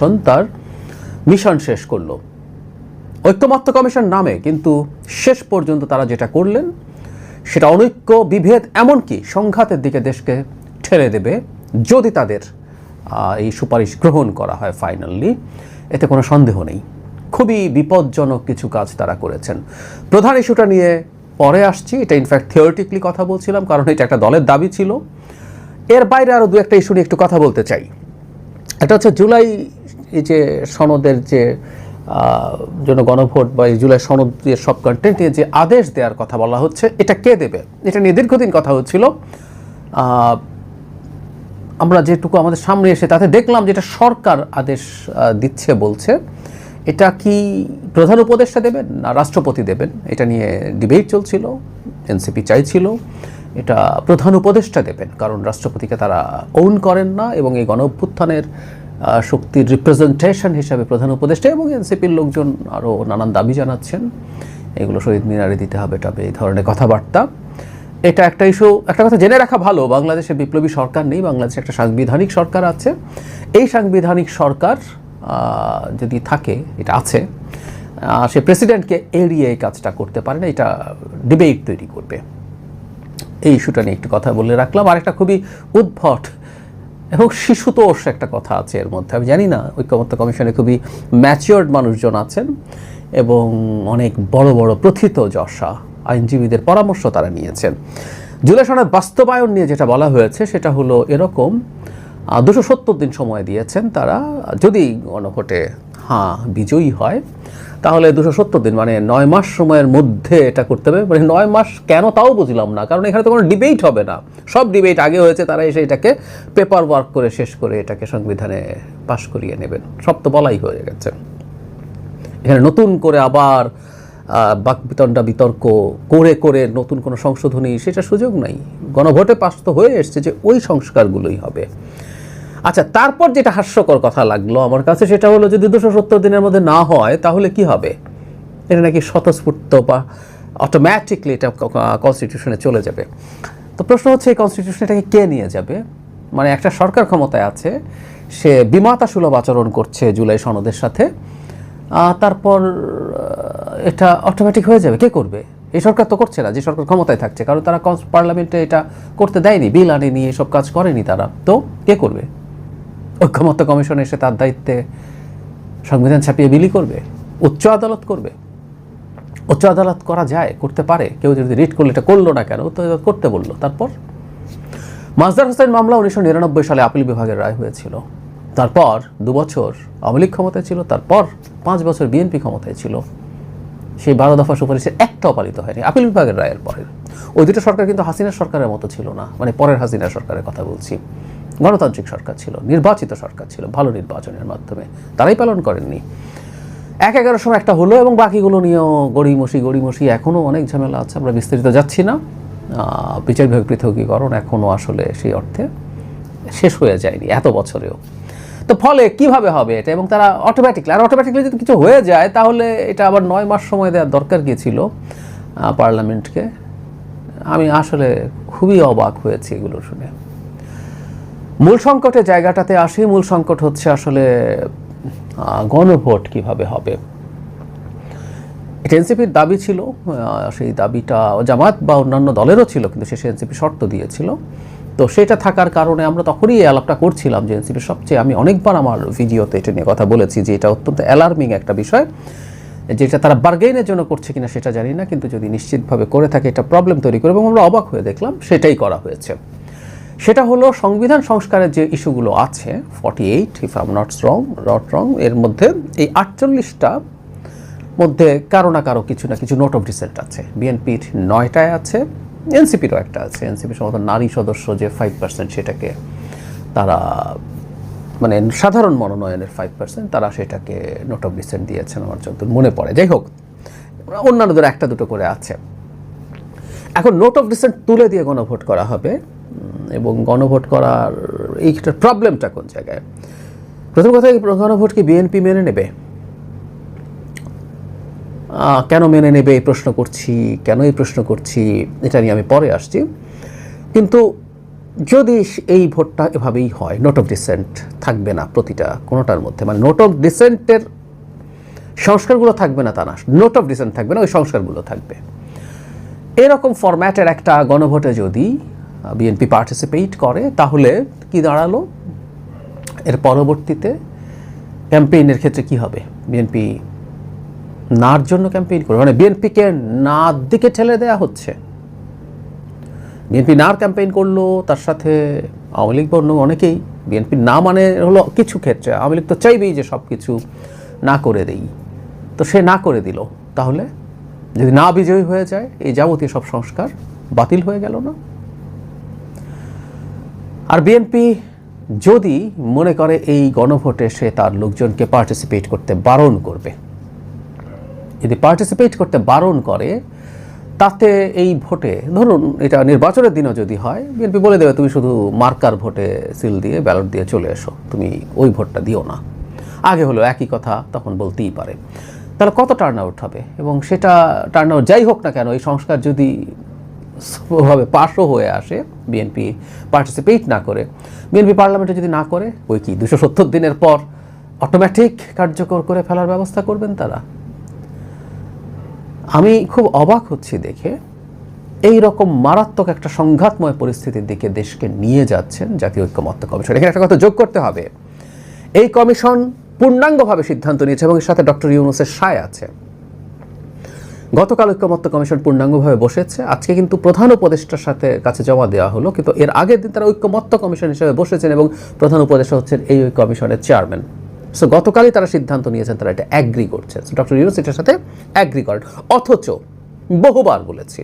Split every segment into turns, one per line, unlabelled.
Commission তার mission শেষ করল। ঐক্যমত্য কমিশন নামে, কিন্তু শেষ পর্যন্ত তারা যেটা করলেন, সেটা অনৈক্য বিভেদ, এমনকি সংঘাতের দিকে দেশকে ঠেলে দেবে যদি তাদের এই সুপারিশ গ্রহণ করা হয় ফাইনালি। এতে কোনো সন্দেহ নেই। খুবই বিপজ্জনক কিছু কাজ তারা করেছেন। প্রধান ইস্যুটা নিয়ে পরে আসছি। এটা ইনফ্যাক্ট থিওরিটিকলি কথা বলছিলাম, কারণ এটা একটা দলের দাবি ছিল। এর বাইরে আরও দু একটা ইস্যু নিয়ে একটু কথা বলতে চাই। এটা হচ্ছে জুলাই এই যে সনদের যে জন্য গণভোট বা জুলাই সনদের সব কন্টেন্ট নিয়ে যে আদেশ দেওয়ার কথা বলা হচ্ছে, এটা কে দেবে? এটা নিয়ে দীর্ঘদিন কথা হচ্ছিল। আমরা যেটুকু আমাদের সামনে এসে তাতে দেখলাম যেটা সরকার আদেশ দিচ্ছে, বলছে, এটা কি প্রধান উপদেষ্টা দেবেন না রাষ্ট্রপতি দেবেন? এটা নিয়ে ডিবেট চলছিল এনসিপি চাইছিল, এটা প্রধান উপদেষ্টা দেবেন, কারণ রাষ্ট্রপতিকে তারা ওন করেন না এবং এই গণ অভ্যুত্থানের শক্তির রিপ্রেজেন্টেশন হিসাবে প্রধান উপদেষ্টা এবং এনসিপির লোকজন আরও নানান দাবি জানাচ্ছেন। এগুলো শহীদ মিনারে দিতে হবে তবে এই ধরনের কথাবার্তা। এটা একটা ইস্যু একটা কথা জেনে রাখা ভালো, বাংলাদেশে বিপ্লবী সরকার নেই, বাংলাদেশে একটা সাংবিধানিক সরকার আছে। এই সাংবিধানিক সরকার যদি থাকে, এটা আছে সে প্রেসিডেন্টকে এড়িয়ে এই কাজটা করতে পারে না, এটা ডিবেট তৈরি করবে। এই ইস্যুটা নিয়ে একটু কথা বলে রাখলাম। আর একটা খুবই উদ্ভট এবং শিশুতোষ একটা কথা আছে এর মধ্যে। আমি জানি না, ঐক্যমত্য কমিশনে খুবই ম্যাচিওর্ড মানুষজন আছেন এবং অনেক বড় বড় প্রথিত যশা আইনজীবীদের পরামর্শ তারা নিয়েছেন। জুলাই সনদ বাস্তবায়ন নিয়ে যেটা বলা হয়েছে, সেটা হলো এরকম দুশো সত্তর দিন সময় দিয়েছেন তারা, যদি গণভোটে হ্যাঁ বিজয়ী হয় তাহলে দুশো সত্তর দিন মানে নয় মাস সময়ের মধ্যে এটা করতে হবে। মানে নয় মাস কেন তাও বুঝলাম না কারণ এখানে তো কোনো ডিবেট হবে না। সব ডিবেট আগে হয়েছে তারা এসে এটাকে পেপার ওয়ার্ক করে শেষ করে এটাকে সংবিধানে পাশ করিয়ে নেবেন। সব তো বলাই হয়ে গেছে। এখানে নতুন করে আবার আহ, বাকবিতণ্ডা বিতর্ক করে করে নতুন কোনো সংশোধনী সেটা সুযোগ নাই। গণভোটে পাশ তো হয়ে এসছে যে ওই সংস্কারগুলোই হবে। আচ্ছা তারপর যেটা হাস্যকর কথা লাগল আমার কাছে সেটা হলো যদি দুশো সত্তর দিনের মধ্যে না হয়, তাহলে কি হবে? এটা নাকি স্বতঃস্ফূর্ত বা অটোমেটিকলি এটা কনস্টিটিউশনে চলে যাবে। তো প্রশ্ন হচ্ছে, এই কনস্টিটিউশন এটাকে কে নিয়ে যাবে? মানে একটা সরকার ক্ষমতায় আছে, সে বিমাতা সুলভ আচরণ করছে জুলাই সনদের সাথে তারপর এটা অটোমেটিক হয়ে যাবে, কে করবে? এই সরকার তো করছে না, যে সরকার ক্ষমতায় থাকছে, কারণ তারা পার্লামেন্টে এটা করতে দেয়নি বিল আনেনি, এসব কাজ করেনি তারা। তো কে করবে? ঐক্যমত্য কমিশন এসে তার দায়িত্বে সংবিধান ছাপিয়ে বিলি করবে, উচ্চ আদালত করবে। উচ্চ আদালত করা যায়, করতে পারে। কেউ যদি রিট করলে এটা করল না কেন, তো করতে বলল। তারপর মাজদার হোসেন মামলা উনিশশো নিরানব্বই সালে আপিল বিভাগের রায় হয়েছিল। তারপর দু বছর আওয়ামী লীগ ক্ষমতায় ছিল, তারপর পাঁচ বছর বিএনপি ক্ষমতায় ছিল। সেই বারো দফা সুপারিশের একটাও পালিত হয়নি, আপিল বিভাগের রায়ের পরে। ওই দুটো সরকার কিন্তু হাসিনা সরকারের মতো ছিল না মানে পরের হাসিনা সরকারের কথা বলছি। গণতান্ত্রিক সরকার ছিল, নির্বাচিত সরকার ছিল, ভালো নির্বাচনের মাধ্যমে। তারাই পালন করেননি। এক এগারোর সময় একটা হলো এবং বাকিগুলো নিয়েও গড়িমসি গড়িমসি এখনও অনেক ঝামেলা আছে, আমরা বিস্তারিত যাচ্ছি না। বিচার বিভাগ পৃথকীকরণ এখনও আসলে সেই অর্থে শেষ হয়ে যায়নি এত বছরেও। তো ফলে কীভাবে হবে এটা? এবং তারা অটোমেটিকলি আর অটোমেটিকলি যদি কিছু হয়ে যায়, তাহলে এটা আবার নয় মাস সময় দেওয়ার দরকার কি ছিল পার্লামেন্টকে? আমি আসলে খুবই অবাক হয়েছি এগুলো শুনে। মূল সংকটের জায়গাটাতে আসি। মূল সংকট হচ্ছে আসলে গণভোট কীভাবে হবে? এটা এনসিপির দাবি ছিল সেই দাবিটা জামাত বা অন্যান্য দলেরও ছিল, কিন্তু শেষে এনসিপি শর্ত দিয়েছিল। তো সেটা থাকার কারণে আমরা তখনই এই আলাপটা করছিলাম যে এনসিপির সবচেয়ে, আমি অনেকবার আমার ভিডিওতে এটা নিয়ে কথা বলেছি যে এটা অত্যন্ত অ্যালার্মিং একটা বিষয়, যেটা তারা বার্গেইনের জন্য করছে কিনা সেটা জানি না, কিন্তু যদি নিশ্চিতভাবে করে থাকে, এটা প্রবলেম তৈরি করে এবং আমরা অবাক হয়ে দেখলাম, সেটাই করা হয়েছে। সেটা হলো সংবিধান সংস্কারের যে ইস্যুগুলো আছে forty eight if I'm not wrong not wrong এর মধ্যে এই আটচল্লিশটা মধ্যে কারও না কারও কিছু না কিছু নোট অফ ডিসেন্ট আছে। বিএনপির নয়টায় আছে এনসিপিরও একটা আছে। এনসিপি সম্ভবত নারী সদস্য যে ফাইভ পার্সেন্ট সেটাকে তারা মানে সাধারণ মনোনয়নের ফাইভ পার্সেন্ট তারা সেটাকে নোট অফ ডিসেন্ট দিয়েছেন আমার যতদূর মনে পড়ে। যাই হোক, অন্যান্যদের একটা দুটো করে আছে। এখন নোট অফ ডিসেন্ট তুলে দিয়ে গণভোট করা হবে। এবং গণভোট করার এইটার প্রবলেমটা কোন জায়গায়? প্রথম কথা গণভোট কি বিএনপি মেনে নেবে? কেন মেনে নেবে? এই প্রশ্ন করছি, কেন এই প্রশ্ন করছি? এটা নিয়ে আমি পরে আসছি। কিন্তু যদি এই ভোটটা এভাবেই হয় নোট অফ ডিসেন্ট থাকবে না প্রতিটা কোনোটার মধ্যে। মানে নোট অফ ডিসেন্টের সংস্কারগুলো থাকবে না তা না। নোট অফ ডিসেন্ট থাকবে না, ওই সংস্কারগুলো থাকবে। এরকম ফরম্যাটের একটা গণভোটে যদি বিএনপি পার্টিসিপেট করে, তাহলে কি দাঁড়াল? এর পরবর্তীতে ক্যাম্পেইনের ক্ষেত্রে কি হবে? বিএনপি নার জন্য ক্যাম্পেইন করবে। মানে বিএনপিকে নার দিকে ঠেলে দেয়া হচ্ছে। বিএনপি নার ক্যাম্পেইন করল, তার সাথে আওয়ামী লীগ বর্ণ অনেকেই। বিএনপি না মানে হলো কিছু ক্ষেত্রে, আওয়ামী লীগ তো চাইবেই যে সব কিছু না করে দেই। তো সে না করে দিল। তাহলে যদি না বিজয়ী হয়ে যায়, এই যাবতীয় সব সংস্কার বাতিল হয়ে গেল না? আর বিএনপি যদি মনে করে এই গণভোটে সে তার লোকজনকে পার্টিসিপেট করতে বারণ করবে, যদি পার্টিসিপেট করতে বারণ করে, তাতে এই ভোটে, ধরুন এটা নির্বাচনের দিনও যদি হয় বিএনপি বলে দেবে, তুমি শুধু মার্কার ভোটে সিল দিয়ে ব্যালট দিয়ে চলে এসো, তুমি ওই ভোটটা দিও না। আগে হলো একই কথা, তখন বলতেই পারে। তাহলে কত টার্ন আউট হবে? এবং সেটা টার্ন আউট যাই হোক না কেন, এই সংস্কার যদি ভাবে পাশও হয়ে আসে বিএনপি পার্টিসিপেট না করে। বিএনপি পার্লামেন্টে যদি না করে, ওই কি দুশো সত্তর দিনের পর অটোমেটিক কার্যকর করে ফেলার ব্যবস্থা করবেন তারা? আমি খুব অবাক হচ্ছি দেখে। এই রকম মারাত্মক একটা সংঘাতময় পরিস্থিতির দিকে দেশকে নিয়ে যাচ্ছেন জাতীয় ঐক্যমত্য কমিশন। এখানে একটা কথা যোগ করতে হবে। এই কমিশন পূর্ণাঙ্গভাবে সিদ্ধান্ত নিয়েছে এবং এর সাথে ডক্টর ইউনুসের সায় আছে। গতকাল ঐক্যমত্য কমিশন পূর্ণাঙ্গভাবে বসেছে। আজকে কিন্তু প্রধান উপদেষ্টার সাথে কাছে জমা দেওয়া হলো, কিন্তু এর আগের দিন তারা ঐক্যমত্য কমিশন হিসেবে বসেছেন এবং প্রধান উপদেষ্টা হচ্ছেন এই ওই কমিশনের চেয়ারম্যান। সো গতকালই তারা সিদ্ধান্ত নিয়েছেন তারা এটা অ্যাগ্রি করছে। ডক্টর ইউনুস এটার সাথে অ্যাগ্রি করেন। অথচ বহুবার বলেছি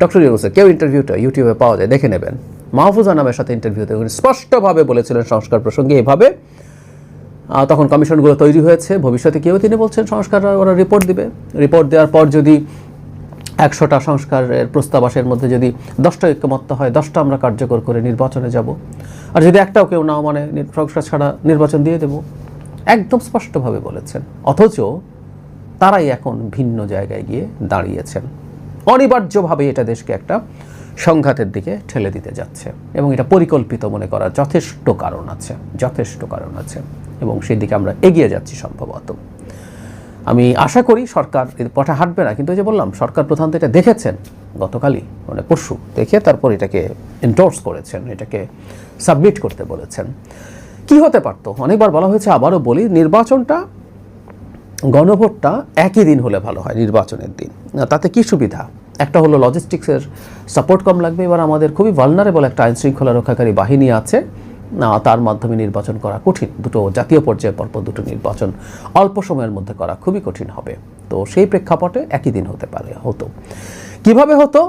ডক্টর ইউনুসের কেউ ইন্টারভিউটা ইউটিউবে পাওয়া যায়, দেখে নেবেন। মাহফুজা নামের সাথে ইন্টারভিউতে স্পষ্টভাবে বলেছিলেন সংস্কার প্রসঙ্গে। এভাবে তখন কমিশনগুলো তৈরি হয়েছে। ভবিষ্যতে কেউ তিনি বলছেন সংস্কার ওরা রিপোর্ট দিবে। রিপোর্ট দেওয়ার পর যদি একশোটা সংস্কারের প্রস্তাব আসে, এর মধ্যে যদি দশটা ঐক্যমত্য হয়, দশটা আমরা কার্যকর করে নির্বাচনে যাব। আর যদি একটাও কেউ না মানে সংস্কার ছাড়া নির্বাচন দিয়ে দেব, একদম স্পষ্টভাবে বলেছেন। অথচ তারাই এখন ভিন্ন জায়গায় গিয়ে দাঁড়িয়েছেন। অনিবার্যভাবে এটা দেশকে একটা সংঘাতের দিকে ঠেলে দিতে যাচ্ছে এবং এটা পরিকল্পিত মনে করার যথেষ্ট কারণ আছে, যথেষ্ট কারণ আছে এবং সেই দিকে আমরা এগিয়ে যাচ্ছি সম্ভবত। আমি আশা করি সরকার পথে হাঁটবে না, কিন্তু যে বললাম, সরকার প্রধান তো এটা দেখেছেন গতকালই মানে পরশু দেখে তারপর এটাকে এন্ডোর্স করেছেন, এটাকে সাবমিট করতে বলেছেন। কি হতে পারতো? অনেকবার বলা হয়েছে, আবারও বলি, নির্বাচনটা, গণভোটটা একই দিন হলে ভালো হয়, নির্বাচনের দিন। তাতে কি সুবিধা? একটা হলো লজিস্টিক্সের সাপোর্ট কম লাগবে। এবার আমাদের খুবই ভালনারেবল একটা আইন শৃঙ্খলা রক্ষাকারী বাহিনী আছে। না, তার মাধ্যমে নির্বাচন করা কঠিন। দুটো জাতীয় পর্যায়ে পরপর দুটো নির্বাচন অল্প সময়ের মধ্যে করা খুবই কঠিন হবে। তো সেই প্রেক্ষাপটে একই দিন হতে পারে, হতো। কীভাবে হতো?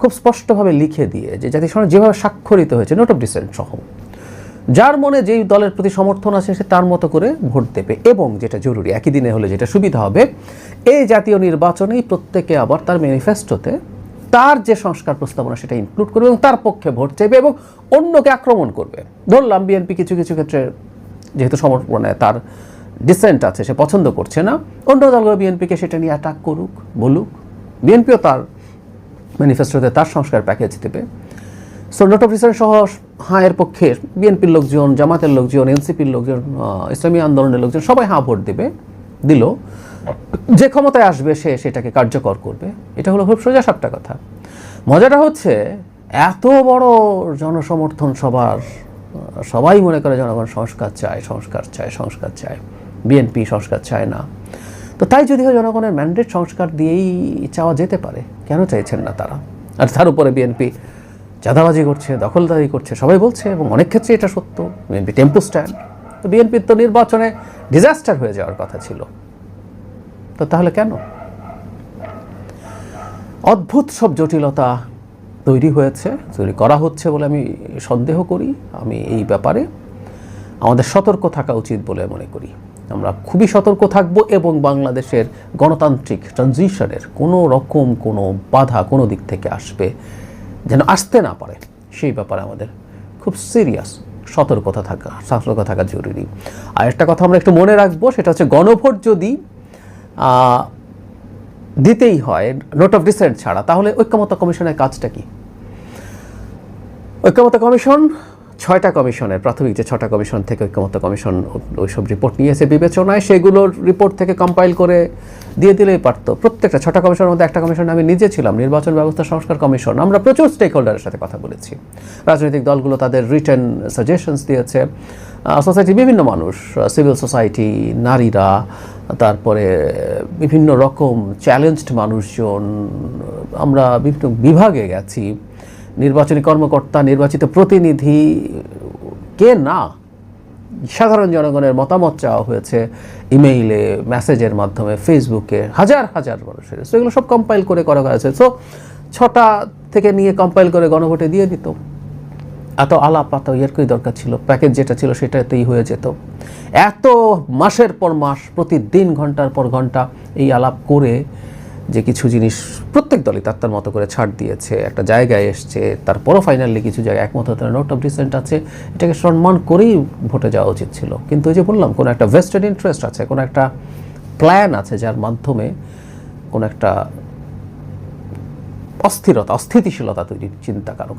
খুব স্পষ্টভাবে লিখে দিয়ে যে জাতিসংঘ যেভাবে স্বাক্ষরিত হয়েছে নোট অফ ডিসেন্ট সহ। যার মনে যেই দলের প্রতি সমর্থন আছে সে তার মতো করে ভোট দেবে। এবং যেটা জরুরি, একই দিনে হলে যেটা সুবিধা হবে, এই জাতীয় নির্বাচনেই প্রত্যেকে আবার তার ম্যানিফেস্টোতে তার যে সংস্কার প্রস্তাবনা সেটা ইনক্লুড করবে এবং তার পক্ষে ভোট চাইবে এবং অন্যকে আক্রমণ করবে। ধরলাম, বিএনপি কিছু কিছু ক্ষেত্রে যেহেতু সমর্পণে তার ডিসেন্ট আছে, সে পছন্দ করছে না, অন্য দলগুলো বিএনপিকে সেটা নিয়ে অ্যাটাক করুক, বলুক। বিএনপিও তার ম্যানিফেস্টোতে তার সংস্কার প্যাকেজ দেবে। সো অফ রিসেন্ট সহ হ্যাঁ এর পক্ষে বিএনপির লোকজন, জামাতের লোকজন, এনসিপির লোকজন ইসলামী আন্দোলনের লোকজন সবাই হ্যাঁ ভোট দেবে, দিল। যে ক্ষমতায় আসবে সে সেটাকে কার্যকর করবে। এটা হলো খুব সোজা সাপটা কথা। মজাটা হচ্ছে এত বড় জনসমর্থন সবার সবাই মনে করে জনগণ সংস্কার চায় সংস্কার চায় সংস্কার চায়। বিএনপি সংস্কার চায় না। তো তাই যদি হয় জনগণের ম্যান্ডেট সংস্কার দিয়েই চাওয়া যেতে পারে, কেন চাইছেন না তারা? আর তার উপরে বিএনপি চাঁদাবাজি করছে, দখলদারি করছে, সবাই বলছে এবং অনেক ক্ষেত্রে এটা সত্য। BNP tempo stand. তো বিএনপির তো নির্বাচনে ডিজাস্টার হয়ে যাওয়ার কথা ছিল। তো তাহলে কেন? অদ্ভুত সব জটিলতা তৈরি হয়েছে, তৈরি করা হচ্ছে বলে আমি সন্দেহ করি। আমি এই ব্যাপারে আমাদের সতর্ক থাকা উচিত বলে মনে করি। আমরা খুবই সতর্ক থাকব এবং বাংলাদেশের গণতান্ত্রিক ট্রানজিশনের কোনো রকম কোনো বাধা কোনো দিক থেকে আসবে যেন আসতে না পারে, সেই ব্যাপারে আমাদের খুব সিরিয়াস সতর্কতা থাকা, সতর্ক থাকা জরুরি। আর একটা কথা আমরা একটু মনে রাখব, সেটা হচ্ছে গণভোট যদি দিতেই হয় নোট অফ ডিসেন্ট ছাড়া, তাহলে ঐক্যমত্য কমিশনের কাজটা কি? ঐক্যমত্য কমিশন ছয়টা কমিশনের, প্রাথমিক যে ছটা কমিশন থেকে ঐক্যমত্য কমিশন ওইসব রিপোর্ট নিয়েছে বিবেচনায় সেগুলোর রিপোর্ট থেকে কম্পাইল করে দিয়ে দিলেই পারতো। প্রত্যেকটা ছটা কমিশনের মধ্যে একটা কমিশন আমি নিজে ছিলাম, নির্বাচন ব্যবস্থা সংস্কার কমিশন। আমরা প্রচুর স্টেক হোল্ডারের সাথে কথা বলেছি। রাজনৈতিক দলগুলো তাদের রিটার্ন সাজেশনস দিয়েছে। সোসাইটি বিভিন্ন মানুষ সিভিল সোসাইটি নারীরা, তারপরে বিভিন্ন রকম চ্যালেঞ্জড মানুষজন, আমরা বিভিন্ন বিভাগে গেছি। নির্বাচনী কর্মকর্তা, নির্বাচিত প্রতিনিধি, কে না? সাধারণ জনগণের মতামত চাওয়া হয়েছে ইমেইলে, মেসেজের মাধ্যমে, ফেসবুকে, হাজার হাজার মানুষের। সো এগুলো সব কম্পাইল করে করা হয়েছে। সো ছটা থেকে নিয়ে কম্পাইল করে গণভোটে দিয়ে দিত। এত আলাপ, এত ইয়ের কি দরকার ছিল? প্যাকেজ যেটা ছিল সেটাতেই হয়ে যেত। এত মাসের পর মাস, প্রতিদিন ঘণ্টার পর ঘণ্টা এই আলাপ করে যে কিছু জিনিস প্রত্যেক দলই তার তার মতো করে ছাড় দিয়েছে, একটা জায়গায় এসছে তারপরও ফাইনালি কিছু জায়গায় একমত হতে নোট অফ ডিসেন্ট আছে, এটাকে সম্মান করেই ভোটে যাওয়া উচিত ছিল। কিন্তু ওই যে বললাম, কোনো একটা ভেস্টেড ইন্টারেস্ট আছে, কোনো একটা প্ল্যান আছে যার মাধ্যমে কোনো একটা অস্থিরতা, অস্থিতিশীলতা তৈরি চিন্তা কারও।